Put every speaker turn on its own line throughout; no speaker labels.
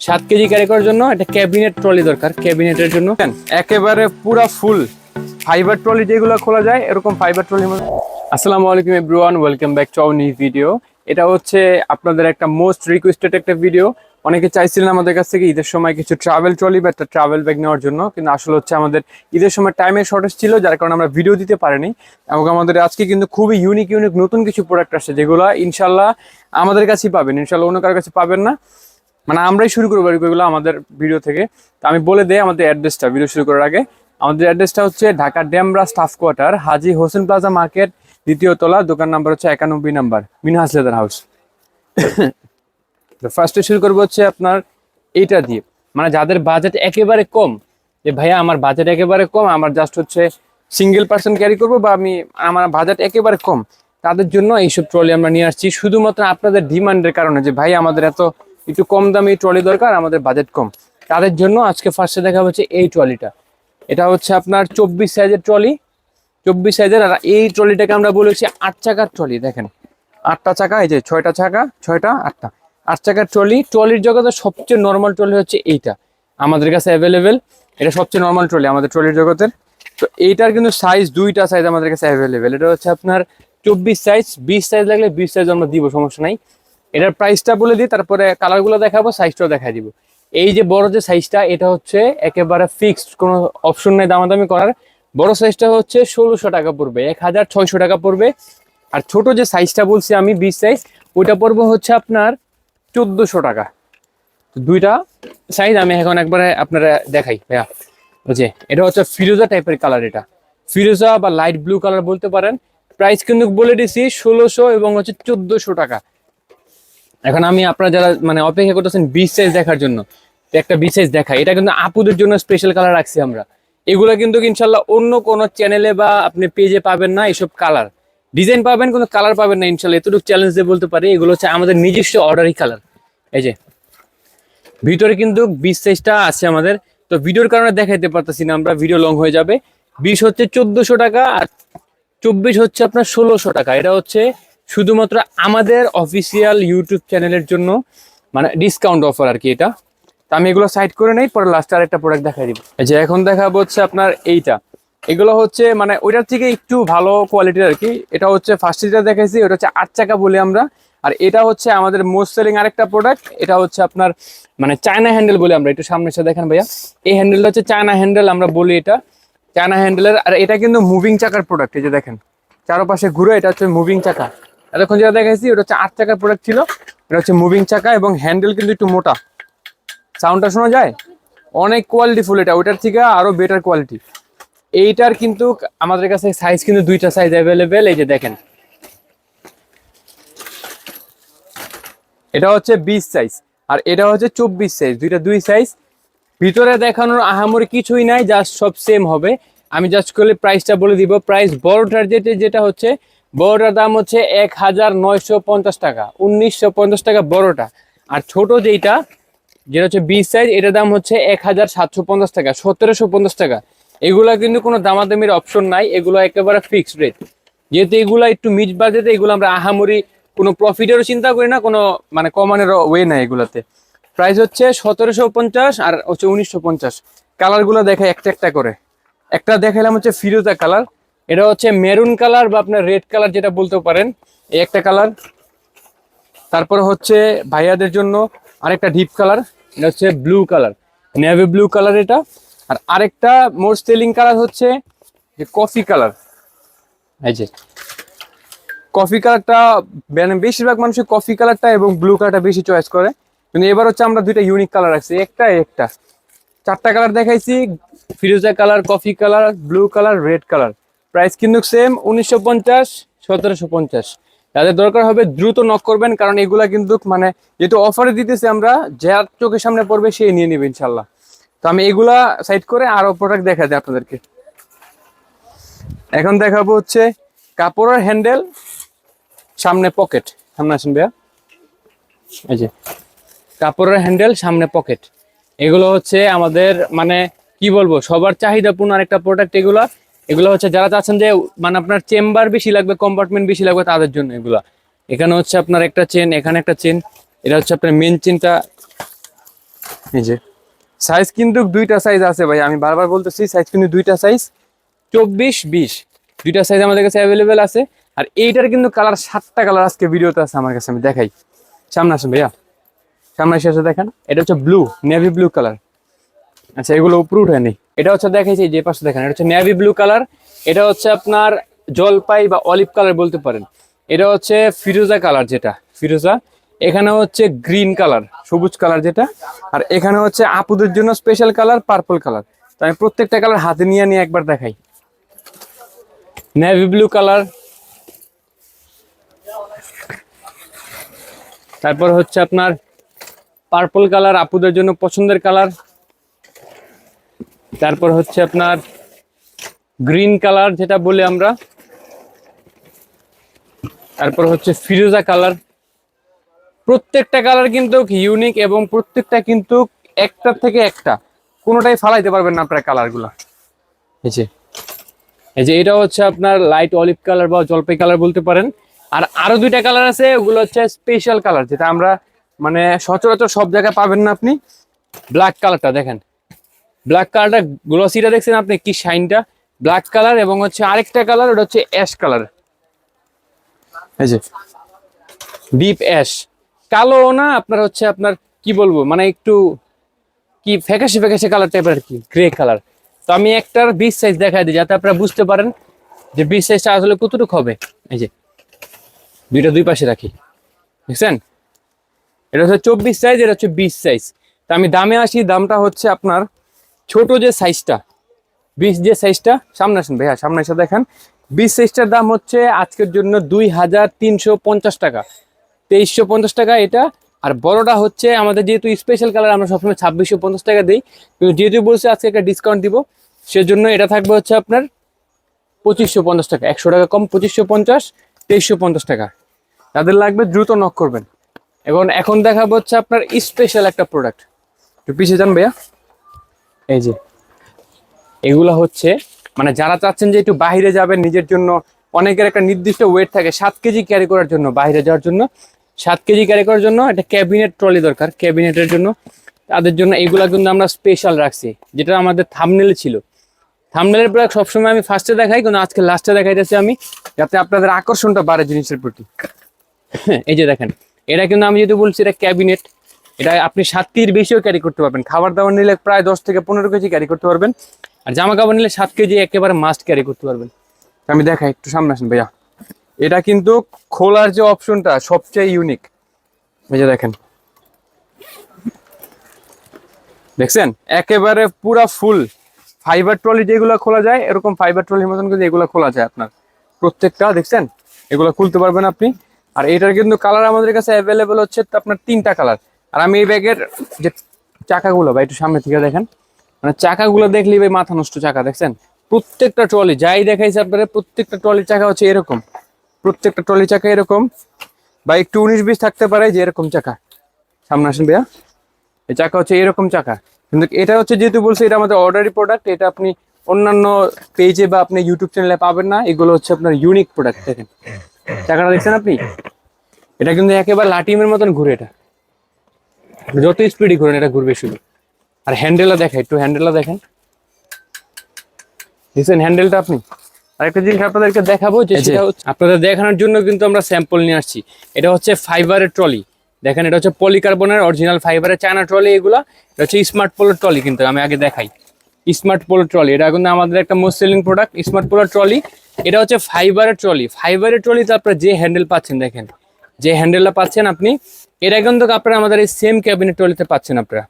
সাত KG carry করার জন্য একটা ক্যাবিনেট ট্রলি দরকার ক্যাবিনেটের জন্য। একেবারে পুরা ফুল ফাইবার ট্রলি যেগুলো খোলা যায় এরকম ফাইবার ট্রলি আসসালামু আলাইকুম everyone welcome back to our new video এটা হচ্ছে আপনাদের একটা মোস্ট রিকোয়েস্টেড একটা ভিডিও অনেকে চাইছিলেন আমাদের কাছ থেকে ঈদের সময় কিছু ট্রাভেল ট্রলি বা একটা ট্রাভেল ব্যাগ নেওয়ার জন্য কিন্তু আসলে হচ্ছে আমাদের ঈদের সময় টাইমের শর্টেজ ছিল যার কারণে আমরা ভিডিও দিতে পারিনি। এবং আমাদের আজকে কিন্তু খুবই ইউনিক ইউনিক নতুন কিছু প্রোডাক্ট আসছে যেগুলো ইনশাল্লাহ আমাদের কাছেই পাবেন। ইনশাল্লাহ অন্য কারোর কাছে পাবেন না। মানে আমরাই শুরু করব এগুলো আমাদের ভিডিও থেকে। তো আমি বলে দেই আমাদের অ্যাড্রেসটা ভিডিও শুরু করার আগে। আমাদের অ্যাড্রেসটা হচ্ছে Dhaka Demra staff quarter Haji Hossain plaza market দ্বিতীয় তলা, দোকান নাম্বার হচ্ছে একানব্বই নাম্বার মিনহাস লেদার হাউস তো ফার্স্টে শুরু করব হচ্ছে আপনার এইটা দিয়ে। মানে যাদের বাজেট একেবারে কম, যে ভাইয়া আমার বাজেট একেবারে কম, আমার জাস্ট হচ্ছে সিঙ্গেল পার্সন ক্যারি করব বা আমি, আমার বাজেট একেবারে কম, তাদের জন্য এইসব ট্রলি আমরা নিয়ে আসছি। শুধুমাত্র আপনাদের ডিমান্ডের কারণে যে ভাই আমাদের এত একটু কম দামি ট্রলি দরকার, আমাদের বাজেট কম। তাদের জন্য আজকে ফার্স্টে দেখা হচ্ছে এই ট্রলিটা। এটা হচ্ছে আপনার চব্বিশ সাইজের ট্রলি। চব্বিশ সাইজের আর এই ট্রলিটাকে আমরা বলেছি আট চাকার ট্রলি, দেখেন। আটটা চাকা, এই যে ছয়টা চাকা, ছয়টা, আটটা। আট চাকার ট্রলি, ট্রলির জগতে সবচেয়ে নর্মাল ট্রলি হচ্ছে এইটা। আমাদের কাছে অ্যাভেলেবেল এটা সবচেয়ে নর্মাল ট্রলি আমাদের ট্রলির জগতের। তো এইটার কিন্তু সাইজ দুইটা সাইজ আমাদের কাছে অ্যাভেলেবেল এটা হচ্ছে আপনার চব্বিশ সাইজ বিশ সাইজ লাগলে বিশ সাইজ আমরা দিব, সমস্যা নাই। এটার প্রাইসটা বলে দিই, তারপরে কালারগুলো দেখাবো সাইজটাও দেখাই দিব। এই যে বড় যে সাইজটা এটা হচ্ছে একেবারে ফিক্সড কোনো অপশন নেই দামাদামি করার। বড় সাইজটা হচ্ছে ষোলোশো টাকা পড়বে, এক হাজার ছয়শো টাকা পড়বে। আর ছোট যে সাইজটা বলছি আমি বিশ সাইজ ওইটা পড়বে হচ্ছে আপনার চোদ্দোশো টাকা। দুইটা সাইজ আমি এখন একবারে আপনারা দেখাই, ভাইয়া। বুঝে এটা হচ্ছে ফিরোজা টাইপের কালার এটা। ফিরোজা বা লাইট ব্লু কালার বলতে পারেন। প্রাইস কিন্তু বলে দিছি ষোলোশো এবং হচ্ছে চোদ্দোশো টাকা। এখন আমি আপনারা যারা মানে অপেক্ষা করতেছেন বিশ সাইজ দেখার জন্য, তো একটা বিশ সাইজ দেখা এটা কিন্তু আপুদের জন্য স্পেশাল কালার রাখছি আমরা। এগুলো কিন্তু ইনশাল্লাহ অন্য কোনো চ্যানেলে বা আপনি পেজে পাবেন না এসব কালার ডিজাইন পাবেন কিন্তু কালার পাবেন না ইনশাল্লাহ। এতটুকু চ্যালেঞ্জ দিয়ে বলতে পারি, এগুলো হচ্ছে আমাদের নিজস্ব অর্ডারই কালার এই যে, ভিতরে কিন্তু বিশ সাইজটা আছে আমাদের। তো ভিডিওর কারণে দেখাইতে পারতেছি না আমরা ভিডিও লং হয়ে যাবে। বিশ হচ্ছে চোদ্দশো টাকা আর চব্বিশ হচ্ছে আপনার ষোলোশো টাকা। এটা হচ্ছে শুধুমাত্র আমাদের অফিসিয়াল ইউটিউব চ্যানেলের জন্য মানে ডিসকাউন্ট অফার আর কি এটা। তো আমি এগুলো সাইড করে নেই, পরে লাস্টে আর একটা প্রোডাক্ট দেখাই দিব। যে এখন দেখাবো হচ্ছে আপনার এইটা। এগুলো হচ্ছে মানে ওইটার থেকে একটু ভালো কোয়ালিটির আর কি। এটা হচ্ছে ফার্স্ট যেটা দেখাইছি, ওটা হচ্ছে আট চাকা বলি আমরা। আর এটা হচ্ছে আমাদের মোস্ট সেলিং আরেকটা প্রোডাক্ট এটা হচ্ছে আপনার মানে চায়না হ্যান্ডেল বলি আমরা। একটু সামনে এসে দেখেন ভাইয়া। এই হ্যান্ডেলটা হচ্ছে চায়না হ্যান্ডেল আমরা বলি এটা। চায়না হ্যান্ডেলের আর এটা কিন্তু মুভিং চাকার প্রোডাক্ট এই যে দেখেন। চারপাশে ঘুরে এটা হচ্ছে মুভিং চাকা। এতক্ষণ যেটা দেখাইছি ওটা হচ্ছে আট চাকার প্রোডাক্ট ছিল। এটা হচ্ছে মুভিং চাকা এবং হ্যান্ডেল কিন্তু একটু মোটা। সাউন্ডটা শোনা যায়? অনেক কোয়ালিটি ফুল এটা। ওইটার থেকে আরও বেটার কোয়ালিটি এইটার কিন্তু আমাদের কাছে সাইজ কিন্তু দুইটা সাইজ অ্যাভেলেবেল এই যে দেখেন। এটা হচ্ছে বিশ সাইজ আর এটা হচ্ছে চব্বিশ সাইজ দুইটা দুই সাইজ ভিতরে দেখানোর আহামরি কিছুই নাই জাস্ট সব সেম হবে। আমি জাস্ট করলে প্রাইসটা বলে দিব। প্রাইস বড়টার যেটা যেটা হচ্ছে বড়টার দাম হচ্ছে এক হাজার নয়শো পঞ্চাশ টাকা, উনিশশো পঞ্চাশ টাকা বড়টা। আর ছোট যেটা যেটা হচ্ছে বিশ সাইজ এটার দাম হচ্ছে এক হাজার সাতশো পঞ্চাশ টাকা, সতেরোশো পঞ্চাশ টাকা। এগুলা কিন্তু কোনো দামাদামির অপশন নাই, এগুলো একেবারে ফিক্সড রেট যেহেতু এগুলা একটু মিট বাজেটে এগুলো আমরা আহামরি কোনো প্রফিটেরও চিন্তা করি না, কোনো মানে কমানোর ওয়ে নাই এগুলাতে। প্রাইস হচ্ছে সতেরোশো পঞ্চাশ আর হচ্ছে উনিশশো পঞ্চাশ। কালারগুলো দেখে একটা একটা করে। একটা দেখালাম হচ্ছে ফিরোজা কালার এটা হচ্ছে মেরুন কালার বা আপনার রেড কালার যেটা বলতে পারেন, এই একটা কালার। তারপরে হচ্ছে ভাইয়াদের জন্য আরেকটা ডিপ কালার, এটা হচ্ছে blue colour, navy blue colour এটা। আর আরেকটা মোর সেলিং কালার হচ্ছে যে কফি কালার। এই যে কফি কালারটা মানে বেশিরভাগ মানুষের কফি কালারটা এবং ব্লু কালারটা বেশি চয়েস করে। কিন্তু এবার হচ্ছে আমরা দুইটা ইউনিক কালার রাখছি, একটা একটা। চারটা কালার দেখাইছি, ফিরোজা colour, coffee colour, blue colour red colour. Price কিন্তু সেম উনিশশো পঞ্চাশ, সতেরোশো পঞ্চাশ। যাদের দরকার হবে দ্রুত নক করবেন, কারণ এগুলা কিন্তু মানে যেহেতু অফারে দিতেছি আমরা যার চোখের সামনে পড়বে সে নিয়ে নেবে ইনশাল্লাহ তো আমি এগুলা সাইড করে আরও প্রোডাক্ট দেখা যায় আপনাদেরকে। এখন দেখাবো হচ্ছে কাপড়ের হ্যান্ডেল সামনে পকেট সামনে আসেন ভাইয়া। এই যে, কাপড়ের হ্যান্ডেল সামনে পকেট এগুলো হচ্ছে আমাদের মানে কি বলব, সবার চাহিদাপূর্ণ আরেকটা প্রোডাক্ট এগুলা। এগুলো হচ্ছে যারা চাচ্ছেন যে মানে আপনার চেম্বার বেশি লাগবে কম্পার্টমেন্ট বেশি লাগবে তাদের জন্য এগুলা। এখানে হচ্ছে আপনার একটা চেন এখানে একটা চেন এটা হচ্ছে আপনার মেন চেনটা এই যে সাইজ কিন্তু দুইটা সাইজ আছে ভাই, আমি বারবার বলতেছি সাইজ কিন্তু দুইটা সাইজ চব্বিশ, বিশ। দুইটা সাইজ আমাদের কাছে অ্যাভেলেবেল আছে। আর এইটার কিন্তু কালার সাতটা কালার আজকে ভিডিওতে আছে আমার কাছে, আমি দেখাই। সামনে আসুন ভাইয়া। সামনে এসে দেখেন, এটা হচ্ছে ব্লু নেভি ব্লু কালার আচ্ছা এগুলো উপরে উঠে নেই। এটা হচ্ছে দেখাইছি যে পাশে দেখেন, এটা হচ্ছে নেভি ব্লু কালার এটা হচ্ছে আপনার জলপাই বা অলিভ কালার বলতে পারেন। এটা হচ্ছে ফিরোজা কালার যেটা, ফিরোজা। এখানে হচ্ছে গ্রিন কালার সবুজ কালার যেটা। আর এখানে হচ্ছে আপুদের জন্য স্পেশাল কালার পার্পল কালার তো আমি প্রত্যেকটা কালার হাতে নিয়ে নিয়ে একবার দেখাই। নেভি ব্লু কালার তারপর হচ্ছে আপনার পার্পল কালার আপুদের জন্য পছন্দের কালার তারপর হচ্ছে আপনার গ্রিন কালার যেটা বলি আমরা। তারপর হচ্ছে ফিরোজা কালার। প্রত্যেকটা কালার কিন্তু ইউনিক এবং প্রত্যেকটা কিন্তু একটার থেকে একটা। কোনোটাই ফালাইতে পারবেন না আপনার কালারগুলো। এই যে এই যে এটা হচ্ছে আপনার লাইট অলিভ কালার বা জলপাই কালার বলতে পারেন। আর আরও দুইটা কালার আছে, ওগুলো হচ্ছে স্পেশাল কালার যেটা আমরা মানে সচরাচর সব জায়গায় পাবেন না আপনি। ব্ল্যাক কালারটা দেখেন। ব্ল্যাক কালারটা গ্লসিটা দেখছেন আপনি? কি শাইনটা ব্ল্যাক কালার এবং হচ্ছে আরেকটা কালার ওটা হচ্ছে অ্যাশ কালার এই যে ডিপ অ্যাশ কালো না, আপনার হচ্ছে আপনার, কি বলব মানে একটু কি ফ্যাকাশে ফ্যাকাশে কালার টাইপের আর কি গ্রে কালার তো আমি একটার বিশ সাইজ দেখাই দিই, যাতে আপনারা বুঝতে পারেন যে বিশ সাইজটা আসলে কতটুকু হবে। এই যে, দুইটা দুই পাশে রাখি। দেখছেন? এটা হচ্ছে চব্বিশ সাইজ এটা হচ্ছে বিশ সাইজ তা আমি দামে আসি, দামটা হচ্ছে আপনার ছোট যে সাইজটা বিশ যে সাইজটা সামনে আসেন ভাইয়া, সামনে এসে দেখেন। বিশ সাইজটার দাম হচ্ছে আজকের জন্য দুই হাজার তিনশো পঞ্চাশ টাকা। তেইশশো পঞ্চাশ টাকা এটা, আর বড়টা হচ্ছে আমাদের যেহেতু স্পেশাল কালার আমরা সবসময় ছাব্বিশশো পঞ্চাশ টাকা দিই। কিন্তু যেহেতু বলছে আজকে একটা ডিসকাউন্ট দিব, সেজন্য এটা থাকবে হচ্ছে আপনার পঁচিশশো পঞ্চাশ টাকা। একশো টাকা কম, পঁচিশশো পঞ্চাশ, তেইশশো পঞ্চাশ টাকা। তাদের লাগবে দ্রুত নক করবেন। এবং এখন দেখাবো হচ্ছে আপনার স্পেশাল একটা প্রোডাক্ট একটু পিছিয়ে যান ভাইয়া। এই যে। এগুলো হচ্ছে মানে যারা চাচ্ছেন যে একটু বাইরে যাবেন নিজের জন্য, অনেকের একটা নির্দিষ্ট ওয়েট থাকে, সাত কেজি ক্যারি করার জন্য বাইরে যাওয়ার জন্য। সাত কেজি ক্যারি করার জন্য একটা ক্যাবিনেট ট্রলি দরকার ক্যাবিনেটের জন্য। তাদের জন্য এগুলা কিন্তু আমরা স্পেশাল রাখছি, যেটা আমাদের থামনেলে ছিল। থামনেলের প্রোডাক্ট সবসময় আমি ফার্স্টে দেখাই, কিন্তু আজকে লাস্টে দেখাইতেছি আমি, যাতে আপনাদের আকর্ষণটা বাড়ে জিনিসের প্রতি। এই যে দেখেন, এটা কিন্তু আমি যেহেতু বলছি এটা ক্যাবিনেট এটা আপনি সাত কেজির বেশিও ক্যারি করতে পারবেন। খাবার দাবার নিলে প্রায় দশ থেকে পনেরো কেজি ক্যারি করতে পারবেন। আর জামা কাপড় নিলে সাত কেজি একেবারে মাস্ট ক্যারি করতে পারবেন। আমি দেখাই, একটু সামনে আসেন ভাইয়া। এটা কিন্তু খোলার যে অপশনটা সবচেয়ে ইউনিক এই যে দেখেন। দেখছেন? একেবারে পুরা ফুল ফাইবার ট্রলি যেগুলো খোলা যায়, এরকম ফাইবার ট্রলির মতন কিন্তু এগুলো খোলা যায় আপনার। প্রত্যেকটা, দেখছেন? এগুলো খুলতে পারবেন আপনি। আর এটার কিন্তু কালার আমাদের কাছে অ্যাভেলেবেল হচ্ছে আপনার তিনটা কালার আর আমি এই ব্যাগের যে চাকাগুলো বা একটু সামনে থেকে দেখেন। মানে চাকাগুলো দেখলেই ভাই মাথা নষ্ট চাকা, দেখছেন? প্রত্যেকটা ট্রলি, যাই দেখাইছে আপনারা প্রত্যেকটা ট্রলির চাকা হচ্ছে এরকম। প্রত্যেকটা ট্রলি চাকা এরকম। বা একটু উনিশ বিশ থাকতে পারে যে এরকম চাকা। সামনে আসেন ভাইয়া। এই চাকা হচ্ছে এরকম চাকা। কিন্তু এটা হচ্ছে যেহেতু বলছে, এটা আমাদের অর্ডারি প্রোডাক্ট এটা আপনি অন্যান্য পেজে বা আপনি ইউটিউব চ্যানেলে পাবেন না। এগুলো হচ্ছে আপনার ইউনিক প্রোডাক্ট দেখেন। চাকাটা দেখছেন আপনি? এটা কিন্তু একেবারে লাটিমের মতন ঘুরে এটা। যত স্পিডে ঘুরেন এটা ঘুরবে শুধু। আর হ্যান্ডেলটা দেখেন একটু হ্যান্ডেলটা দেখেন। দেখছেন হ্যান্ডেলটা আপনি? আরেকটা জিনিস আপনাদেরকে দেখাবো যে সেটা হচ্ছে আপনাদের দেখানোর জন্য কিন্তু আমরা স্যাম্পল নিয়ে আসছি। এটা হচ্ছে ফাইবারের ট্রলি দেখেন এটা হচ্ছে পলিকার্বনের অরিজিনাল ফাইবারের চায়না ট্রলি এগুলো এটা হচ্ছে স্মার্ট পোলোর ট্রলি কিন্তু আমি আগে দেখাই। স্মার্ট পোলো ট্রলি এটা কিন্তু আমাদের একটা most selling product smart polo trolley এটা হচ্ছে ফাইবারের ট্রলি ফাইবারের ট্রলিতে আপনারা যে হ্যান্ডেল পাচ্ছেন দেখেন। যে হ্যান্ডেলটা পাচ্ছেন আপনি এটা কিন্তু আপনারা আমাদের এই সেম ক্যাবিনেট ট্রলিতে পাচ্ছেন আপনারা।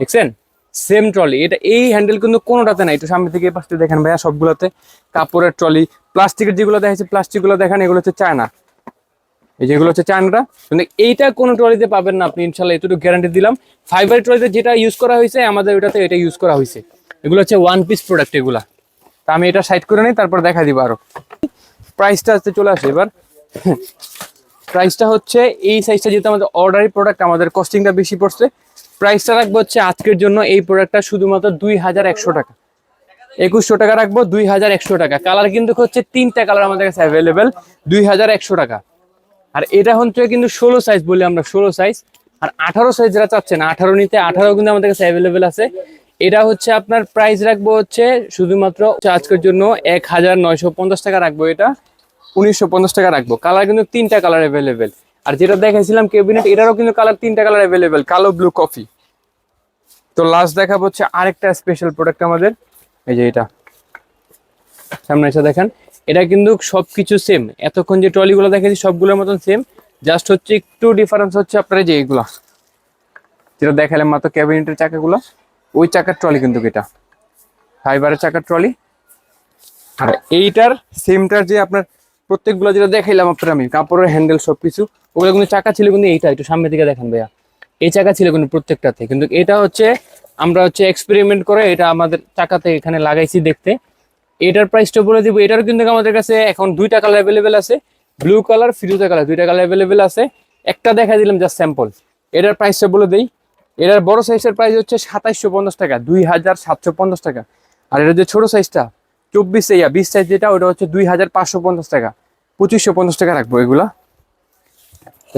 দেখছেন? সেম ট্রলি এটা এই হ্যান্ডেল কিন্তু কোনোটাতে নাই। একটু সামনে থেকে পাশে দেখেন ভাইয়া সবগুলোতে। কাপড়ের ট্রলি প্লাস্টিকের যেগুলো দেখা দেখাচ্ছে প্লাস্টিকগুলো দেখেন, এগুলো হচ্ছে চায়না। এই যেগুলো হচ্ছে চায়নাটা। কিন্তু এইটা কোনো ট্রলিতে পাবেন না আপনি, ইনশাল্লাহ এতটুকু গ্যারান্টি দিলাম। ফাইবার ট্রলিতে যেটা ইউজ করা হয়েছে, আমাদের ওটাতে এটা ইউজ করা হয়েছে। এগুলো হচ্ছে ওয়ান পিস প্রোডাক্ট এগুলা। তা আমি এটা সাইড করে নিই, তারপর দেখা দিব আরও। প্রাইসটা আসতে চলে আসে এবার। প্রাইসটা হচ্ছে এই সাইজটা যেহেতু আমাদের অর্ডারি প্রোডাক্ট আমাদের কস্টিংটা বেশি পড়ছে প্রাইসটা রাখব হচ্ছে আজকের জন্য এই প্রোডাক্টটা শুধুমাত্র দুই হাজার একশো টাকা। একুশশো টাকা রাখব, দুই হাজার একশো টাকা। কালার কিন্তু হচ্ছে তিনটা কালার আমাদের কাছে অ্যাভেলেবেল দুই হাজার একশো টাকা। আর এটা হচ্ছে কিন্তু ষোলো সাইজ বলি আমরা, ষোলো সাইজ আর আঠারো সাইজ যারা চাচ্ছেন, আঠারো নিতে আঠারো কিন্তু আমাদের কাছে অ্যাভেলেবেল আছে। এটা হচ্ছে আপনার প্রাইস রাখব হচ্ছে শুধুমাত্র আজকের জন্য এক হাজার নয়শো পঞ্চাশ টাকা রাখব এটা। উনিশশো পঞ্চাশ টাকা রাখব। কালার কিন্তু তিনটা কালার অ্যাভেলেবেল আর যেটা দেখাইছিলাম কেবিনেট এটারও কিন্তু কালার তিনটা কালার অ্যাভেলেবেল কালো ব্লু কফি তো লাস্ট দেখাবো হচ্ছে আরেকটা স্পেশাল প্রোডাক্ট আমাদের। এই যে এটা। সামনে এসে দেখেন, এটা কিন্তু সবকিছু সেম এতক্ষণ যে ট্রলিগুলো দেখেছি সবগুলোর মতন সেম জাস্ট হচ্ছে একটু ডিফারেন্স হচ্ছে আপনার যে এইগুলা যেটা দেখালাম মাত্র ক্যাবিনেটের চাকাগুলো, ওই চাকার ট্রলি কিন্তু এটা। ফাইবারের চাকার ট্রলি। আর এইটার সেমটার যে আপনার প্রত্যেকগুলো যেটা দেখাইলাম আপনার আমি, কাপড়ের হ্যান্ডেল সবকিছু, ওগুলো কিন্তু চাকা ছিল কিন্তু এইটা, একটু সামনের দিকে দেখেন ভাইয়া। এই চাকা ছিল কিন্তু প্রত্যেকটাতে, কিন্তু এটা হচ্ছে আমরা হচ্ছে এক্সপেরিমেন্ট করে এটা আমাদের চাকাতে এখানে লাগাইছি দেখতে। এটার প্রাইসটা বলে দিব এটার কিন্তু আমাদের কাছে এখন দুইটা কালার অ্যাভেলেবেল আছে ব্লু কালার ফিরোজা কালার দুইটা কালার অ্যাভেলেবেল আছে। একটা দেখা দিলাম জাস্ট স্যাম্পল এটার প্রাইসটা বলে দেই, এটার বড় সাইজের প্রাইস হচ্ছে সাতাইশশো পঞ্চাশ টাকা, দুই হাজার সাতশো পঞ্চাশ টাকা। আর এটা যে ছোট সাইজটা চব্বিশ, ইয়া, বিশ সাইজ যেটা, ওটা হচ্ছে দুই হাজার পাঁচশো পঞ্চাশ টাকা। পঁচিশশো পঞ্চাশ টাকা রাখব এগুলা।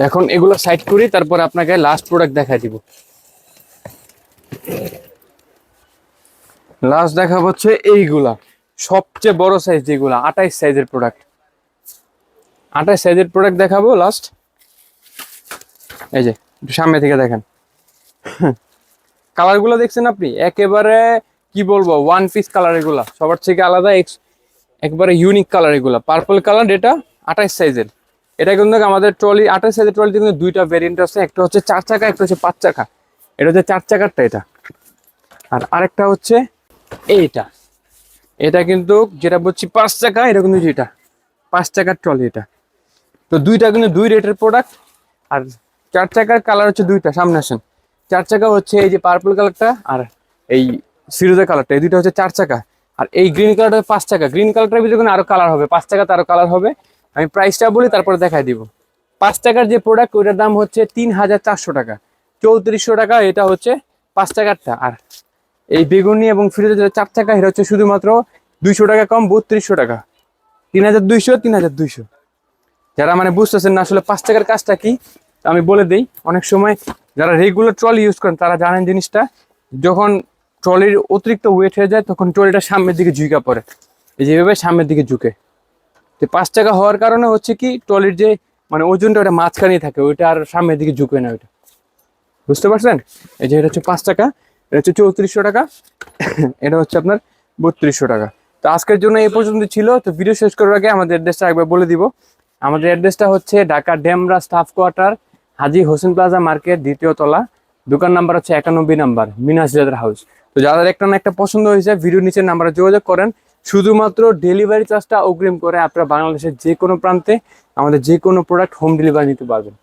এখন এগুলো সাইড করি, তারপর আপনাকে লাস্ট প্রোডাক্ট দেখাই দিব। লাস্ট দেখা হচ্ছে এইগুলা। সবচেয়ে বড় সাইজ যেগুলা, আঠাইশ সাইজের প্রোডাক্ট আঠাইশ সাইজের প্রোডাক্ট দেখাবো লাস্ট এই যে সামনে থেকে দেখেন। কালারগুলো দেখছেন আপনি? একেবারে কি বলব ওয়ান পিস কালার এগুলা, সবার থেকে আলাদা একবারে ইউনিক কালার এগুলা। পার্পল কালার এটা আঠাইশ সাইজের এটা কিন্তু আমাদের ট্রলি আঠাইশ সাইজের ট্রলিতে কিন্তু দুইটা ভেরিয়েন্ট আছে, একটা হচ্ছে চার চাকা, একটা হচ্ছে পাঁচ চাকা। এটা হচ্ছে চার চাকারটা এটা। আর আরেকটা হচ্ছে এইটা। এটা কিন্তু যেটা বলছি পাঁচ চাকা, এটা কিন্তু যেটা, পাঁচ চাকার ট্রলি এটা। তো দুইটা কিন্তু দুই রেটের প্রোডাক্ট আর চার চাকার কালার হচ্ছে দুইটা, সামনে আসেন। চার চাকা হচ্ছে এই যে পার্পল কালারটা আর এই সিরোজা কালারটা এই দুইটা হচ্ছে চার চাকা। আর এই গ্রিন কালারটা পাঁচ চাকা। গ্রিন কালারটার ভিতরে আরও কালার হবে। পাঁচ চাকাতে আরও কালার হবে। আমি প্রাইসটা বলি, তারপরে দেখাই দিব। পাঁচ টাকার যে প্রোডাক্ট ওইটার দাম হচ্ছে তিন হাজার চারশো টাকা। চৌত্রিশশো টাকা, এটা হচ্ছে পাঁচ টাকারটা আর এই বেগুনি এবং ফিরোজা যেটা চার চাকা, এটা হচ্ছে শুধুমাত্র দুইশো টাকা কম, বত্রিশশো টাকা। তিন হাজার দুইশো তিন হাজার দুইশো। যারা মানে বুঝতেছেন না আসলে পাঁচ টাকার কাজটা কি, আমি বলে দিই। অনেক সময় যারা রেগুলার ট্রলি ইউজ করেন, তারা জানেন জিনিসটা। যখন ট্রলির অতিরিক্ত ওয়েট হয়ে যায়, তখন ট্রলিটা সামনের দিকে ঝুঁকা পড়ে। এই যেভাবে সামনের দিকে ঝুঁকে। তো পাঁচ টাকা হওয়ার কারণে হচ্ছে কি, ট্রলির যে মানে ওজনটা ওটা মাঝখানেই থাকে, ওইটা আর সামনের দিকে ঝুঁকে না ওইটা। বুঝতে পারছেন? এই যে এটা হচ্ছে পাঁচ টাকা, এটা হচ্ছে চৌত্রিশশো টাকা, এটা হচ্ছে আপনার বত্রিশশো টাকা। তো আজকের জন্য এই পর্যন্ত ছিল, তো ভিডিও শেষ করার আগে আমাদের অ্যাড্রেসটা একবার বলে দিব। আমাদের অ্যাড্রেসটা হচ্ছে Dhaka Demra staff quarter, Haji Hossain plaza market, দ্বিতীয় তলা, দোকান নাম্বার হচ্ছে একানব্বই নাম্বার, মিনাস হাউস। তো যাদের একটা না একটা পছন্দ হয়েছে ভিডিও নিচের নাম্বারে যোগাযোগ করেন। শুধুমাত্র ডেলিভারি চার্জটা অগ্রিম করে আপনারা বাংলাদেশের যে কোনো প্রান্তে আমাদের যে কোনো প্রোডাক্ট হোম ডেলিভারি নিতে পারবেন।